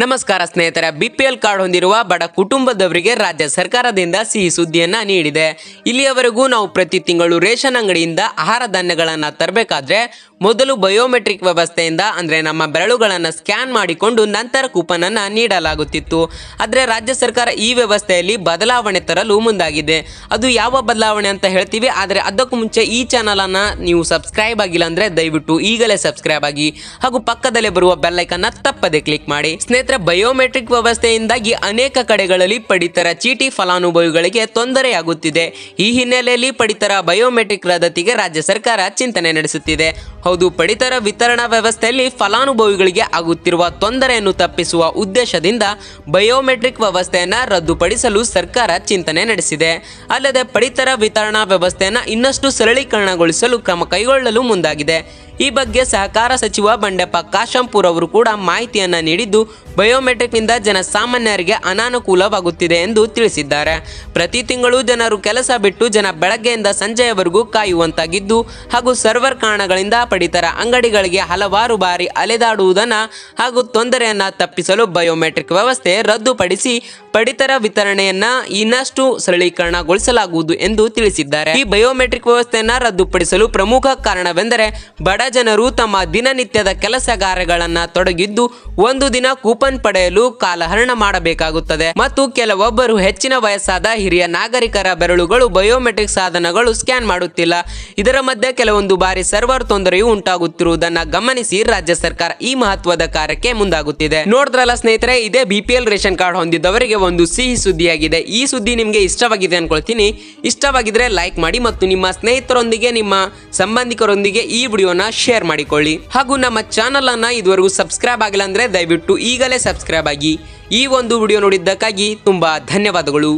ನಮಸ್ಕಾರ ಸ್ನೇಹಿತರ BPL card ಹೊಂದಿರುವ ಬಡ ಕುಟುಂಬದವರಿಗೆ ರಾಜ್ಯ ಸರ್ಕಾರದಿಂದ ಸಿಹಿ ಸುದ್ದಿಯನ್ನ ನೀಡಿದೆ. ಇಲ್ಲಿಯವರೆಗೂ ನಾವು ಪ್ರತಿ ತಿಂಗಳು ರೇಷನ್ ಅಂಗಡಿಯಿಂದ ಆಹಾರ ಧಾನ್ಯಗಳನ್ನು ತರಬೇಕಾದ್ರೆ ಮೊದಲು ಬಯೋಮೆಟ್ರಿಕ್ ವ್ಯವಸ್ಥೆಯಿಂದ, ಅಂದ್ರೆ ನಮ್ಮ ಬೆರಳುಗಳನ್ನು ಸ್ಕ್ಯಾನ್ ಮಾಡಿಕೊಂಡು ನಂತರ ಕೂಪನ್ ಅನ್ನ ನೀಡಲಾಗುತ್ತಿತ್ತು. ಆದರೆ ರಾಜ್ಯ ಸರ್ಕಾರ ಈ ವ್ಯವಸ್ಥೆಯಲ್ಲಿ ಬದಲಾವಣೆ ತರಲು ಮುಂದಾಗಿದೆ. ಅದು ಯಾವ ಬದಲಾವಣೆ ಅಂತ ಹೇಳ್ತೀವಿ, ಆದರೆ ಅದಕ್ಕೂ ಮುಂಚೆ ಈ ಚಾನಲ್ ಅನ್ನ ನೀವು ಸಬ್ಸ್ಕ್ರೈಬ್ ಆಗಿಲ್ಲ ಅಂದ್ರೆ ದಯವಿಟ್ಟು ಈಗಲೇ ಸಬ್ಸ್ಕ್ರೈಬ್ ಆಗಿ ಹಾಗೂ ಪಕ್ಕದಲ್ಲೇ ಬರುವ ಬೆಲ್ಲೈಕನ್ನ ತಪ್ಪದೆ ಕ್ಲಿಕ್ ಮಾಡಿ. ಸ್ನೇಹಿತರೆ ಬಯೋಮೆಟ್ರಿಕ್ ವ್ಯವಸ್ಥೆಯಿಂದಾಗಿ ಅನೇಕ ಕಡೆಗಳಲ್ಲಿ ಪಡಿತರ ಚೀಟಿ ಫಲಾನುಭವಿಗಳಿಗೆ ತೊಂದರೆಯಾಗುತ್ತಿದೆ. ಈ ಹಿನ್ನೆಲೆಯಲ್ಲಿ ಪಡಿತರ ಬಯೋಮೆಟ್ರಿಕ್ ರದ್ದತಿಗೆ ರಾಜ್ಯ ಸರ್ಕಾರ ಚಿಂತನೆ ನಡೆಸುತ್ತಿದೆ. ಹೌದು, ಪಡಿತರ ವಿತರಣಾ ವ್ಯವಸ್ಥೆಯಲ್ಲಿ ಫಲಾನುಭವಿಗಳಿಗೆ ಆಗುತ್ತಿರುವ ತೊಂದರೆಯನ್ನು ತಪ್ಪಿಸುವ ಉದ್ದೇಶದಿಂದ ಬಯೋಮೆಟ್ರಿಕ್ ವ್ಯವಸ್ಥೆಯನ್ನು ರದ್ದುಪಡಿಸಲು ಸರ್ಕಾರ ಚಿಂತನೆ ನಡೆಸಿದೆ. ಅಲ್ಲದೆ ಪಡಿತರ ವಿತರಣಾ ವ್ಯವಸ್ಥೆಯನ್ನು ಇನ್ನಷ್ಟು ಸರಳೀಕರಣಗೊಳಿಸಲು ಕ್ರಮ ಕೈಗೊಳ್ಳಲು ಮುಂದಾಗಿದೆ. ಈ ಬಗ್ಗೆ ಸಹಕಾರ ಸಚಿವ ಬಂಡೆಪ್ಪ ಕಾಶಂಪುರ್ ಅವರು ಕೂಡ ಮಾಹಿತಿಯನ್ನು ನೀಡಿದ್ದು ಬಯೋಮೆಟ್ರಿಕ್ನಿಂದ ಜನಸಾಮಾನ್ಯರಿಗೆ ಅನಾನುಕೂಲವಾಗುತ್ತಿದೆ ಎಂದು ತಿಳಿಸಿದ್ದಾರೆ. ಪ್ರತಿ ತಿಂಗಳು ಜನರು ಕೆಲಸ ಬಿಟ್ಟು ಜನ ಬೆಳಗ್ಗೆಯಿಂದ ಸಂಜೆಯವರೆಗೂ ಕಾಯುವಂತಾಗಿದ್ದು, ಹಾಗೂ ಸರ್ವರ್ ಕಾರಣಗಳಿಂದ ಪಡಿತರ ಅಂಗಡಿಗಳಿಗೆ ಹಲವಾರು ಬಾರಿ ಅಲೆದಾಡುವುದನ್ನು ಹಾಗೂ ತೊಂದರೆಯನ್ನು ತಪ್ಪಿಸಲು ಬಯೋಮೆಟ್ರಿಕ್ ವ್ಯವಸ್ಥೆ ರದ್ದುಪಡಿಸಿ ಪಡಿತರ ವಿತರಣೆಯನ್ನ ಇನ್ನಷ್ಟು ಸರಳೀಕರಣಗೊಳಿಸಲಾಗುವುದು ಎಂದು ತಿಳಿಸಿದ್ದಾರೆ. ಈ ಬಯೋಮೆಟ್ರಿಕ್ ವ್ಯವಸ್ಥೆಯನ್ನ ರದ್ದುಪಡಿಸಲು ಪ್ರಮುಖ ಕಾರಣವೆಂದರೆ ಬಡ ಜನರು ತಮ್ಮ ದಿನನಿತ್ಯದ ಕೆಲಸ ಕಾರ್ಯಗಳನ್ನ ತೊಡಗಿದ್ದು ಒಂದು ದಿನ ಕೂಪನ್ ಪಡೆಯಲು ಕಾಲಹರಣ ಮಾಡಬೇಕಾಗುತ್ತದೆ. ಮತ್ತು ಕೆಲವೊಬ್ಬರು ಹೆಚ್ಚಿನ ವಯಸ್ಸಾದ ಹಿರಿಯ ನಾಗರಿಕರ ಬೆರಳುಗಳು ಬಯೋಮೆಟ್ರಿಕ್ ಸಾಧನಗಳು ಸ್ಕ್ಯಾನ್ ಮಾಡುತ್ತಿಲ್ಲ. ಇದರ ಮಧ್ಯೆ ಕೆಲವೊಂದು ಬಾರಿ ಸರ್ವರ್ ತೊಂದರೆಯೂ ಉಂಟಾಗುತ್ತಿರುವುದನ್ನು ಗಮನಿಸಿ ರಾಜ್ಯ ಸರ್ಕಾರ ಈ ಮಹತ್ವದ ಕಾರ್ಯಕ್ಕೆ ಮುಂದಾಗುತ್ತಿದೆ. ನೋಡಿದ್ರಲ್ಲ ಸ್ನೇಹಿತರೆ, ಇದೇ ಬಿಪಿಎಲ್ ರೇಷನ್ ಕಾರ್ಡ್ ಹೊಂದಿದ್ದವರಿಗೆ ಒಂದು ಸಿಹಿ ಸುದ್ದಿಯಾಗಿದೆ. ಈ ಸುದ್ದಿ ನಿಮಗೆ ಇಷ್ಟವಾಗಿದೆ ಅಂದ್ಕೊಳ್ತೀನಿ ಇಷ್ಟವಾಗಿದ್ರೆ ಲೈಕ್ ಮಾಡಿ ಮತ್ತು ನಿಮ್ಮ ಸ್ನೇಹಿತರೊಂದಿಗೆ, ನಿಮ್ಮ ಸಂಬಂಧಿಕರೊಂದಿಗೆ ಈ ವಿಡಿಯೋನ ಶೇರ್ ಮಾಡಿಕೊಳ್ಳಿ. ಹಾಗೂ ನಮ್ಮ ಚಾನಲ್ ಅನ್ನ ಇದುವರೆಗೂ ಸಬ್ಸ್ಕ್ರೈಬ್ ಆಗಿಲ್ಲ ಅಂದ್ರೆ ದಯವಿಟ್ಟು ಈಗಲೇ ಸಬ್ಸ್ಕ್ರೈಬ್ ಆಗಿ. ಈ ಒಂದು ವಿಡಿಯೋ ನೋಡಿದ್ದಕ್ಕಾಗಿ ತುಂಬಾ ಧನ್ಯವಾದಗಳು.